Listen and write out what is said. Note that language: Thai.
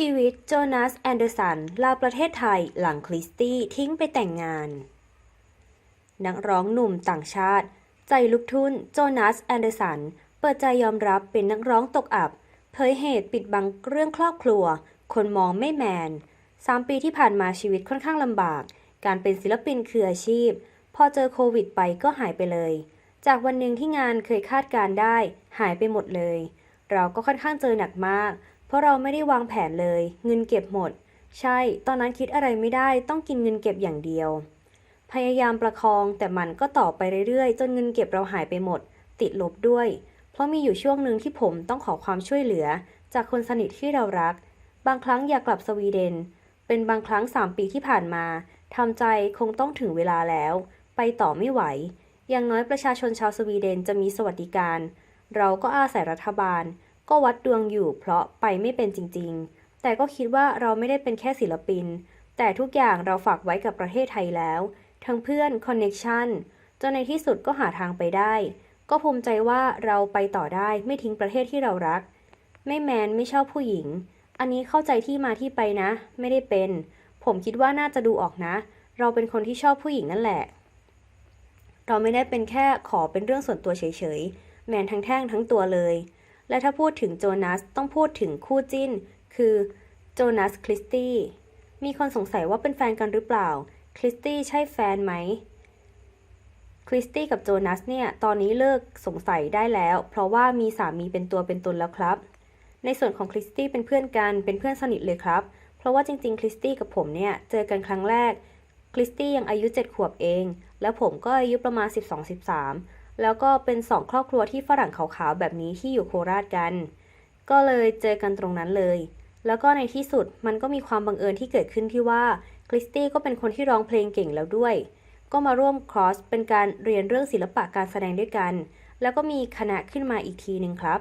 ชีวิตโจนาสแอนเดอร์สันลาประเทศไทยหลังคริสตี้ทิ้งไปแต่งงาน นักร้องหนุ่มต่างชาติ ใจลุกทุ่นโจนาสแอนเดอร์สัน เปิดใจยอมรับเป็นนักร้องตกอับ เผยเหตุปิดบังเรื่องครอบครัว คนมองไม่แมนสามปีที่ผ่านมาชีวิตค่อนข้างลำบาก การเป็นศิลปินคืออาชีพ พอเจอโควิดไปก็หายไปเลย จากวันหนึ่งที่งานเคยคาดการได้ หายไปหมดเลย เราก็ค่อนข้างเจอหนักมาก ราะเราไม่ได้วางแผนเลย เงินเก็บหมด ใช่ ตอนนั้นคิดอะไรไม่ได้ต้องกินเงินเก็บอย่างเดียว พยายามประคองแต่มันก็ต่อไปเรื่อยๆ จนเงินเก็บเราหายไปหมด ติดลบด้วย เพราะมีอยู่ช่วงหนึ่งที่ผมต้องขอความช่วยเหลือ จากคนสนิทที่เรารัก บางครั้งอยากกลับสวีเดน เป็นบางครั้ง 3 ปีที่ผ่านมาทำใจคงต้องถึงเวลาแล้ว ไปต่อไม่ไหว อย่างน้อยประชาชนชาวสวีเดนจะมีสวัสดิการ เราก็อาศัยรัฐบาล ก็วัดดวงอยู่เพราะไปไม่เป็นจริง ๆ แต่ก็คิดว่าเราไม่ได้เป็นแค่ศิลปิน แต่ทุกอย่างเราฝากไว้กับประเทศไทยแล้ว ทั้งเพื่อนคอนเน็ชันจนในที่สุดก็หาทางไปได้ ก็ภูมิใจว่าเราไปต่อได้ไม่ทิ้งประเทศที่เรารัก ไม่แมนไม่ชอบผู้หญิง อันนี้เข้าใจที่มาที่ไปนะ ไม่ได้เป็น ผมคิดว่าน่าจะดูออกนะ เราเป็นคนที่ชอบผู้หญิงนั่นแหละ เราไม่ได้เป็นแค่ขอเป็นเรื่องส่วนตัวเฉยๆ แมนทั้งแท่งทั้งตัวเลย และถ้าพูดถึงโจนัสต้องพูดถึงคู่จิ้น คือโจนัสคริสตี้มีคนสงสัยว่าเป็นแฟนกันหรือเปล่า คริสตี้ใช่แฟนไหม คริสตี้กับโจนัสเนี่ยตอนนี้เลิกสงสัยได้แล้ว เพราะว่ามีสามีเป็นตัวเป็นตนแล้วครับ ในส่วนของคริสตี้เป็นเพื่อนกันเป็นเพื่อนสนิทเลยครับ เพราะว่าจริงๆ คริสตี้กับผมเนี่ยเจอกันครั้งแรก คริสตี้ยังอายุ 7 ขวบเอง แล้วผมก็อายุประมาณ 12-13 แล้วก็เป็นสองครอบครัวที่ฝรั่งขาวๆแบบนี้ที่อยู่โคราชกัน ก็เลยเจอกันตรงนั้นเลย แล้วก็ในที่สุดมันก็มีความบังเอิญที่เกิดขึ้นที่ว่าคริสตี้ก็เป็นคนที่ร้องเพลงเก่งแล้วด้วย ก็มาร่วมคอร์สเป็นการเรียนเรื่องศิลปะการแสดงด้วยกัน แล้วก็มีคณะขึ้นมาอีกทีหนึ่งครับ